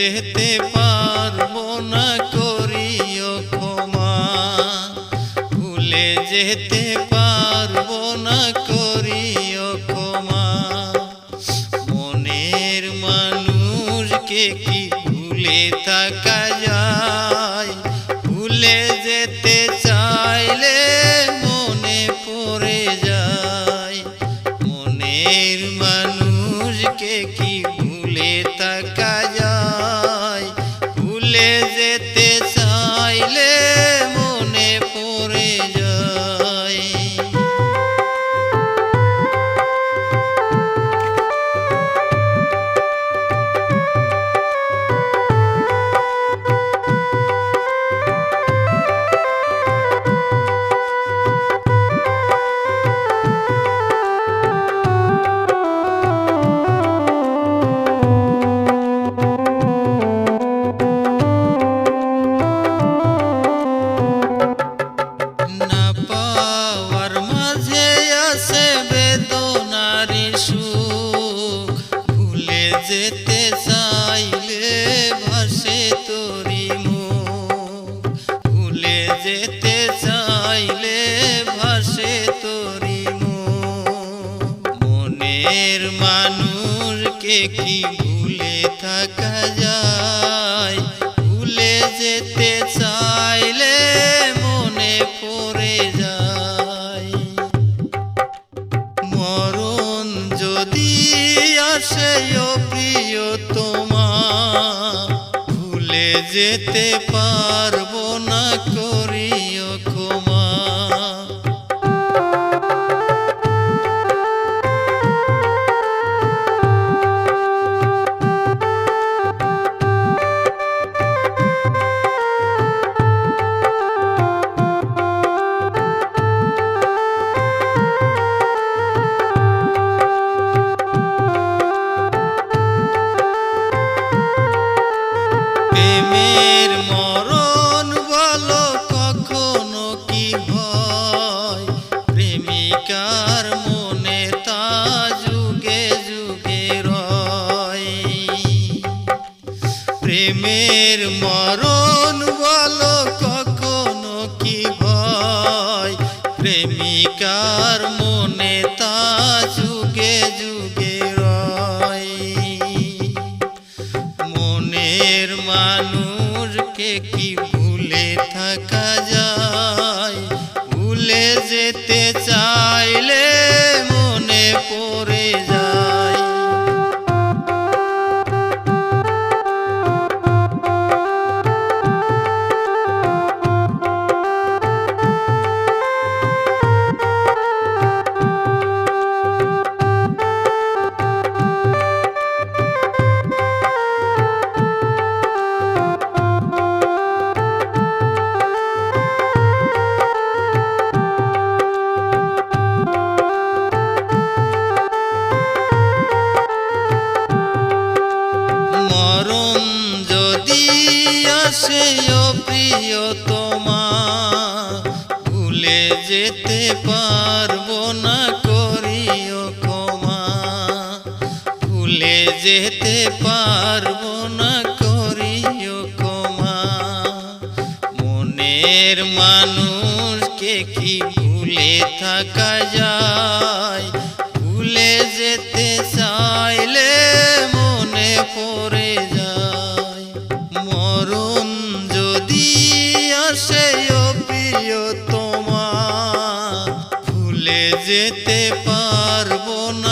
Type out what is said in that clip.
যেতে পারব না করিও ক্ষমা। ভুলে যেতে পারব না করিও ক্ষমা। মনের মানুষকে কি ভুলে থাকা যায়? যেতে চাইলে ভাসে তোরি মুখ। ভুলে যেতে চাইলে ভাসে তোরি মুখ। মনের মানুষকে কি যেতে পারব না করিও প্রেমের মরণ বলো কখনো কি হয় প্রেমিকার মনে তা যুগে যুগে রয়। মনের মানুষকে কি ভুলে থাকা যায়? ভুলে যেতে চাইলে প্রিয় তোমা ভুলে যেতে পারব না, করিও ক্ষমা। ভুলে যেতে পারব না, করিও ক্ষমা। মনের মানুষকে কি ভুলে থাকা যায়? ভুলে যেতে চাইলে যেতে পারব না।